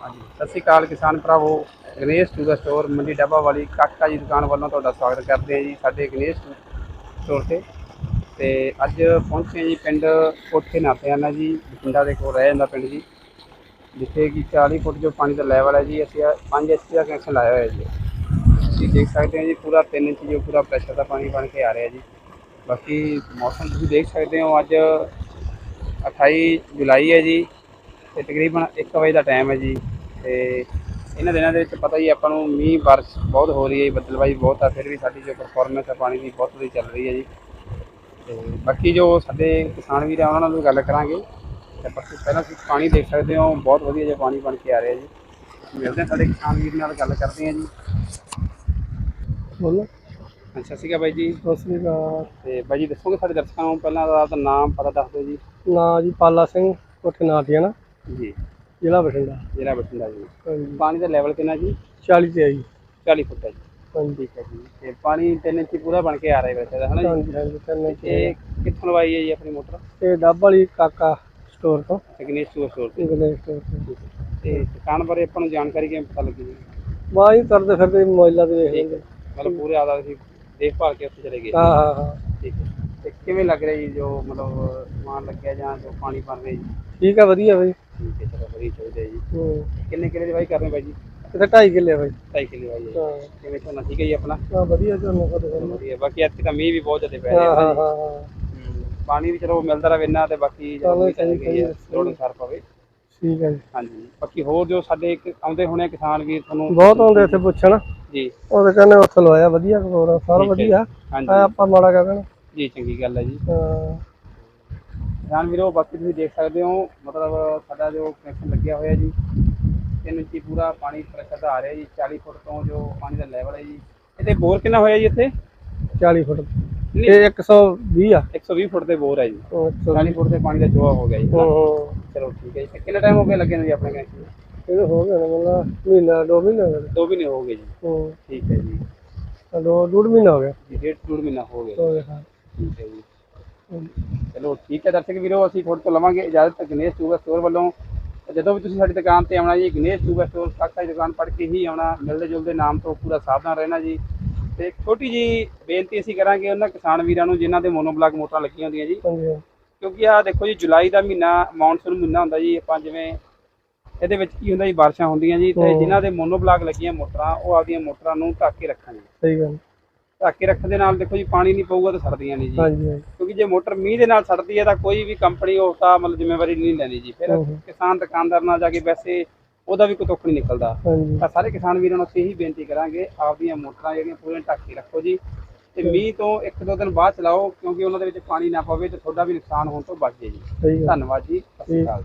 ਹਾਂਜੀ। ਸਤਿ ਸ਼੍ਰੀ ਅਕਾਲ ਕਿਸਾਨ ਭਰਾਵੋ, ਗਣੇਸ਼ ਟੂ ਦਾ ਸਟੋਰ ਮੰਡੀ ਡੱਬਾ ਵਾਲੀ, ਕਾਕਾ ਜੀ ਦੁਕਾਨ ਵੱਲੋਂ ਤੁਹਾਡਾ ਸਵਾਗਤ ਕਰਦੇ ਹਾਂ ਜੀ, ਸਾਡੇ ਗਣੇਸ਼ ਸਟੋਰ ਤੇ। ਤੇ ਅੱਜ ਪਹੁੰਚੇ ਜੀ ਪਿੰਡ ਕੋਠੇ ਨਾਪਿਆਨਾ ਜੀ, ਬਠਿੰਡਾ ਦੇ ਕੋਲ ਰਹਿ ਜਾਂਦਾ ਪਿੰਡ ਜੀ, ਜਿੱਥੇ ਕਿ 40 ਫੁੱਟ ਜੋ ਪਾਣੀ ਦਾ ਲੈਵਲ ਹੈ ਜੀ, ਅਸੀਂ 5 ਐਚਪੀ ਦਾ ਕਨੈਕਸ਼ਨ ਲਾਇਆ ਹੋਇਆ ਜੀ। ਤੁਸੀਂ ਦੇਖ ਸਕਦੇ ਹੋ ਜੀ, ਪੂਰਾ 3 ਇੰਚ ਜੋ ਪੂਰਾ ਪ੍ਰੈਸ਼ਰ ਦਾ ਪਾਣੀ ਬਣ ਕੇ ਆ ਰਿਹਾ ਜੀ। ਬਾਕੀ ਮੌਸਮ ਤੁਸੀਂ ਦੇਖ ਸਕਦੇ ਹੋ, ਅੱਜ 28 ਜੁਲਾਈ ਹੈ ਜੀ ਤੇ ਤਕਰੀਬਨ 1 ਵਜੇ ਦਾ ਟਾਈਮ ਹੈ ਜੀ ਤੇ ਇਹਨਾਂ ਦਿਨਾਂ ਦੇ ਵਿੱਚ ਪਤਾ ਹੀ ਆਪਾਂ ਨੂੰ ਮੀਂਹ ਬਾਰਿਸ਼ ਬਹੁਤ ਹੋ ਰਹੀ ਹੈ ਜੀ, ਬੱਦਲਬਾਈ ਬਹੁਤ ਆ ਫਿਰ ਵੀ ਸਾਡੀ ਜੋ ਪਰਫਾਰਮੈਂਸ ਹੈ ਪਾਣੀ ਦੀ ਬਹੁਤ ਵਧੀਆ ਚੱਲ ਰਹੀ ਹੈ ਜੀ। ਤੇ ਬਾਕੀ ਜੋ ਸਾਡੇ ਕਿਸਾਨ ਵੀਰ ਆ ਉਹਨਾਂ ਨਾਲ ਵੀ ਗੱਲ ਕਰਾਂਗੇ। ਤੇ ਬਾਕੀ ਪਹਿਲਾਂ ਤੁਸੀਂ ਪਾਣੀ ਦੇਖ ਸਕਦੇ ਹੋ ਬਹੁਤ ਵਧੀਆ ਜਿਹਾ ਪਾਣੀ ਬਣ ਕੇ ਆ ਰਿਹਾ ਜੀ। ਮਿਲਦੇ ਹਾਂ ਸਾਡੇ ਕਿਸਾਨ ਵੀਰ ਨਾਲ ਗੱਲ ਕਰਦੇ ਹਾਂ ਜੀ। ਬੋਲੋ। ਅੱਛਾ ਸੀਗਾ ਬਾਈ ਜੀ। ਸਤਿ ਸ੍ਰੀ ਅਕਾਲ। ਤੇ ਬਾਈ ਜੀ ਦੱਸੋਗੇ ਸਾਡੇ ਦਰਸ਼ਕਾਂ ਨੂੰ ਪਹਿਲਾਂ ਦਾ ਨਾਮ ਪਤਾ ਦੱਸ ਦਿਓ ਜੀ। ਨਾਂ ਜੀ ਪਾਲਾ ਸਿੰਘ ਕੋਠੇ ਨਾਟੀਆਂ ਨਾ। ਜੀ। ਜ਼ਿਲ੍ਹਾ ਬਠਿੰਡਾ। ਜ਼ਿਲ੍ਹਾ ਬਠਿੰਡਾ ਜੀ। ਹਾਂਜੀ। ਪਾਣੀ ਦਾ ਲੈਵਲ ਕਿੰਨਾ ਜੀ? 40 ਤੇ ਆਈ। 40 ਫੁੱਟ ਹੈ ਜੀ। ਹਾਂਜੀ। ਠੀਕ ਹੈ ਜੀ। ਤੇ ਪਾਣੀ ਤਿੰਨ ਇੰਚੀ ਪੂਰਾ ਬਣ ਕੇ ਆ ਰਿਹਾ ਵੈਸੇ ਤਾਂ ਹਨਾ ਜੀ? ਹਾਂਜੀ ਹਾਂਜੀ ਤਿੰਨ ਤੇ ਇਹ ਕਿੱਥੋਂ ਲਵਾਈ ਹੈ ਜੀ ਆਪਣੀ ਮੋਟਰ? ਤੇ ਡੱਬ ਵਾਲੀ ਕਾਕਾ ਸਟੋਰ ਤੋਂ। ਗਣੇਸ਼ ਸਟੋਰ ਸਟੋਰ ਤੇ। ਇੰਗਲਿਸ਼ ਸਟੋਰ ਤੋਂ। ਤੇ ਦੁਕਾਨ ਬਾਰੇ ਆਪਾਂ ਨੂੰ ਜਾਣਕਾਰੀ ਕਿਵੇਂ ਪਤਾ ਲੱਗੀ ਜੀ? ਬਾਈ ਕਰਦੇ ਫਿਰਦੇ ਮੋਬਾਈਲਾਂ ਤੇ ਵੇਖ ਲੈਂਦੇ। ਮਤਲਬ ਪੂਰੇ ਆਦਾ ਸੀ ਦੇਖਭਾਲ ਕੇ ਉੱਥੇ ਚਲੇ ਗਏ। ਹਾਂ ਹਾਂ ਹਾਂ। ਠੀਕ ਹੈ। ਤੇ ਕਿਵੇਂ ਲੱਗ ਰਿਹਾ ਜੀ ਜੋ ਮਤਲਬ ਸਮਾਨ ਲੱਗਿਆ ਜਾਂ ਜੋ ਪਾਣੀ ਬਣ ਰਿਹਾ ਜੀ? ਠੀਕ ਆ ਵਧੀਆ ਬਾਈ। ਠੀਕ ਹੈ ਚਲੋ ਵਧੀਆ ਚਾਹੀਦਾ ਜੀ। ਹੂੰ। ਕਿੰਨੇ ਕਿਲੇ ਦੀ ਵਾਈ ਕਰ ਰਹੇ ਬਾਈ ਜੀ? ਕਿਤੇ 2.5 ਕਿੱਲੇ ਬਾਈ। 2.5 ਕਿਲੇ ਵਾਈ ਹੈ ਹਾਂ। ਕਿਵੇਂ ਝੋਨਾ ਠੀਕ ਹੈ ਜੀ ਆਪਣਾ? ਹਾਂ ਵਧੀਆ ਝੋਨਾ ਕਰਦੇ ਚਲੋ ਵਧੀਆ ਬਾਕੀ ਇੱਥੇ ਤਾਂ ਮੀਂਹ ਵੀ ਬਹੁਤ ਜ਼ਿਆਦਾ ਪੈ ਹਾਂ ਰਿਹਾ ਹਾਂ ਹੈ ਹਾਂ। ਹਾਂ ਹਮ, ਪਾਣੀ ਵੀ ਚਲੋ ਮਿਲਦਾ ਰਹੇ ਨਾ ਤੇ ਬਾਕੀ ਜਦੋਂ ਚਲੋ ਵੀ ਚੱਲ ਸਹੀ- ਗਈ ਹੈ ਸਹੀ- ਲੋੜ ਅਨੁਸਾਰ ਪਵੇ। ਠੀਕ ਹੈ ਜੀ। ਹਾਂਜੀ ਬਾਕੀ ਹੋਰ ਜੋ ਸਾਡੇ ਇੱਕ ਆਉਂਦੇ ਹੋਣੇ ਕਿਸਾਨ ਵੀਰ ਤੁਹਾਨੂੰ ਬਹੁਤ ਆਉਂਦੇ ਇੱਥੇ ਪੁੱਛਣ। ਜੀ। ਉਹਦੇ ਕਹਿੰਦੇ ਉੱਥੇ ਲਵਾਇਆ ਵਧੀਆ ਕੋਰਾ ਸਾਰਾ ਠੀਕ ਹੈ। ਵਧੀਆ। ਹਾਂਜੀ। ਆ ਆਪਾਂ ਮਾੜਾ ਕਹਿ ਕਹਿਣਾ ਜੀ ਚੰਗੀ ਗੱਲ ਹੈ ਜੀ। ਹਾਂ। ਕਿਸਾਨ ਵੀਰੋ ਬਾਕੀ ਤੁਸੀਂ ਦੇਖ ਸਕਦੇ ਹੋ ਮਤਲਬ ਸਾਡਾ ਜੋ ਕਨੈਕਸ਼ਨ ਲੱਗਿਆ ਹੋਇਆ ਜੀ ਤਿੰਨ ਇੰਚੀ ਪੂਰਾ ਪਾਣੀ ਪ੍ਰੈਸ਼ਰ ਦਾ ਆ ਰਿਹਾ ਜੀ 40 ਫੁੱਟ ਤੋਂ ਜੋ ਪਾਣੀ ਦਾ ਲੈਵਲ ਹੈ ਜੀ। ਇਹਦੇ ਬੋਰ ਕਿੰਨਾ ਹੋਇਆ ਜੀ ਇੱਥੇ? 40 ਫੁੱਟ। ਇਹ 120 ਆ। 120 ਫੁੱਟ ਦੇ ਬੋਰ ਹੈ ਜੀ। ਉਹ 120 40 ਫੁੱਟ ਦੇ ਪਾਣੀ ਦਾ ਚੋਆ ਹੋ ਗਿਆ ਜੀ। ਚਲੋ ਠੀਕ ਹੈ ਜੀ। ਕਿੰਨਾ ਟਾਈਮ ਹੋ ਗਿਆ ਲੱਗੇ ਨੂੰ ਜੀ ਆਪਣੇ ਕਨੈਕਸ਼ਨ ਇਹ ਹੋ ਗਿਆ ਨਾ ਮਤਲਬ ਮਹੀਨਾ ਦੋ ਮਹੀਨੇ ਦੋ ਮਹੀਨੇ ਹੋ ਗਏ ਜੀ। ਠੀਕ ਹੈ ਜੀ। ਦੋ ਡੂਢ ਮਹੀਨਾ ਹੋ ਗਿਆ। ਜੀ ਡੇਢ ਡੂਢ ਮਹੀਨਾ ਹੋ ਗਿਆ ਹੋ ਗਿਆ ਹਾਂ। ਠੀਕ ਹੈ ਜੀ। ਚਲੋ ਠੀਕ ਹੈ ਦਰਸ਼ਕ ਵੀਰੋ ਅਸੀਂ ਤੁਹਾਡੇ ਤੋਂ ਲਵਾਂਗੇ ਇਜਾਜ਼ਤ ਗਣੇਸ਼ ਟੂਬਾ ਸਟੋਰ ਵੱਲੋਂ। ਜਦੋਂ ਵੀ ਤੁਸੀਂ ਸਾਡੀ ਦੁਕਾਨ ਤੇ ਆਉਣਾ ਜੀ ਗਣੇਸ਼ ਟੂਬਾ ਸਟੋਰ ਕਾਕਾ ਦੀ ਦੁਕਾਨ ਪੜ ਕੇ ਹੀ ਆਉਣਾ ਮਿਲਦੇ ਜੁਲਦੇ ਨਾਮ ਤੋਂ ਪੂਰਾ ਸਾਵਧਾਨ ਰਹਿਣਾ ਜੀ। ਤੇ ਇੱਕ ਛੋਟੀ ਜੀ ਬੇਨਤੀ ਅਸੀਂ ਕਰਾਂਗੇ ਉਹਨਾਂ ਕਿਸਾਨ ਵੀਰਾਂ ਨੂੰ ਜਿਨ੍ਹਾਂ ਦੇ ਮੋਨੋਬਲਾਕ ਮੋਟਰਾਂ ਲੱਗੀਆਂ ਹੁੰਦੀਆਂ ਜੀ। ਕਿਉਂਕਿ ਆ ਦੇਖੋ ਜੀ ਜੁਲਾਈ ਦਾ ਮਹੀਨਾ ਮੌਨਸੂਨ ਮਹੀਨਾ ਹੁੰਦਾ ਜੀ ਆਪਾਂ ਜਿਵੇਂ ਇਹਦੇ ਵਿੱਚ ਕੀ ਹੁੰਦਾ ਜੀ ਬਾਰਿਸ਼ਾਂ ਹੁੰਦੀਆਂ ਜੀ ਤੇ। ਜਿਨ੍ਹਾਂ ਦੇ ਮੋਨੋਬਲਾਕ ਲੱਗੀਆਂ ਮੋਟਰਾਂ ਉਹ ਆਪਦੀਆਂ ਮੋਟਰਾਂ ਨੂੰ ਢੱਕ ਕੇ ਰੱਖਣ ਜੀ ਸਹੀ ਗੱਲ। ਢੱਕ ਕੇ ਰੱਖਣ ਦੇ ਨਾਲ ਦੇਖੋ ਜੀ ਪਾਣੀ ਨਹੀਂ ਪਊਗਾ ਤਾਂ ਸੜਦੀਆਂ ਨਹੀਂ ਜੀ। ਹਾਂਜੀ ਹਾਂਜੀ। ਕਿਉਂਕਿ ਜੇ ਮੋਟਰ ਮੀਂਹ ਦੇ ਨਾਲ ਸੜਦੀ ਹੈ ਤਾਂ ਕੋਈ ਵੀ ਕੰਪਨੀ ਉਸ ਦਾ ਮਤਲਬ ਜ਼ਿੰਮੇਵਾਰੀ ਨਹੀਂ ਲੈਣੀ ਜੀ। ਫਿਰ। ਕਿਸਾਨ ਦੁਕਾਨਦਾਰ ਨਾਲ ਜਾ ਕੇ ਵੈਸੇ ਉਹਦਾ ਵੀ ਕੋਈ ਤੁੱਕ ਨਹੀਂ ਨਿਕਲਦਾ। ਹਾਂਜੀ। ਤਾਂ ਸਾਰੇ ਕਿਸਾਨ ਵੀਰਾਂ ਨੂੰ ਅਸੀਂ ਇਹੀ ਬੇਨਤੀ ਕਰਾਂਗੇ ਆਪਦੀਆਂ ਮੋਟਰਾਂ ਜਿਹੜੀਆਂ ਪੂਰੀਆਂ ਢੱਕ ਕੇ ਰੱਖੋ ਜੀ। ਤੇ ਮੀਂਹ ਤੋਂ ਇੱਕ ਦੋ ਦਿਨ ਬਾਅਦ ਚਲਾਓ ਕਿਉਂਕਿ ਉਹਨਾਂ ਦੇ ਵਿੱਚ ਪਾਣੀ ਨਾ ਪਵੇ ਤੇ ਤੁਹਾਡਾ ਵੀ ਨੁਕਸਾਨ ਹੋਣ ਤੋਂ ਬਚ ਜੇ ਜੀ। ਸਹੀ ਗੱਲ। ਧੰਨਵਾਦ ਜੀ ਸਤਿ ਸ਼੍ਰੀ ਅਕਾਲ